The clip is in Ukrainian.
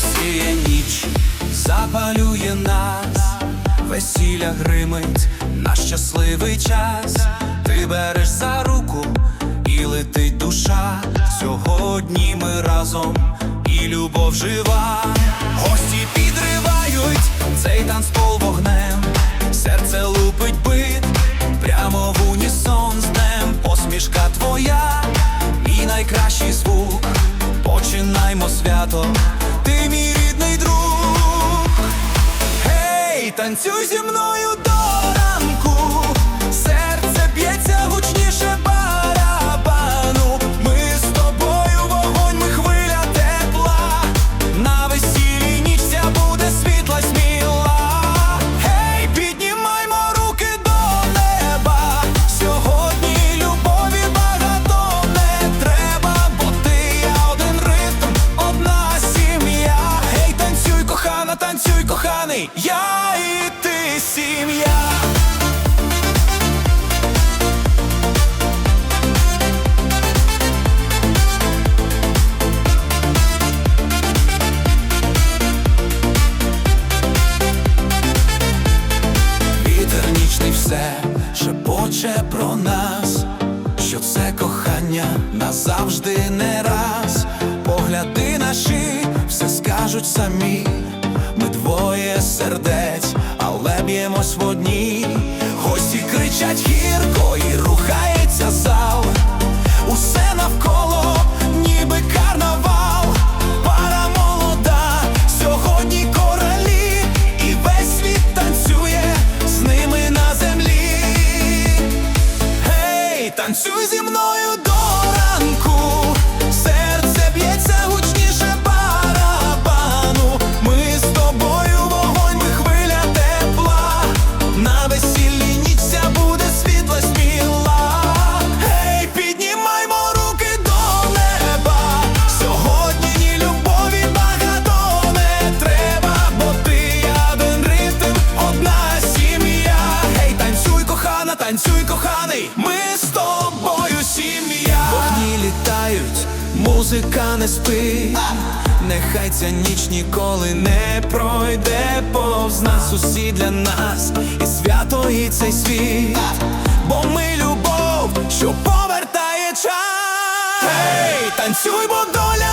Сіє ніч, запалює нас, весілля гримить на щасливий час. Ти береш за руку і летить душа. Сьогодні ми разом і любов жива. Гості Починаймо свято, ти мій рідний друг. Гей, танцюй зі мною до ранку, я і ти сім'я. Вітер нічний все шепоче про нас, що це кохання назавжди не раз. Погляди наші, все скажуть самі. Ми двоє сердець, але б'ємось в одній. Гості кричать гірко і рухається зал. Усе навколо, ніби карнавал. Пара молода, сьогодні королі, і весь світ танцює з ними на землі. Гей, танцюй зі мною Ми з тобою сім'я. Вогні літають, музика не спить. Нехай ця ніч ніколи не пройде повз нас усі для нас, і свято, і цей світ, бо ми любов, що повертає час. Гей, танцюй, бо доля.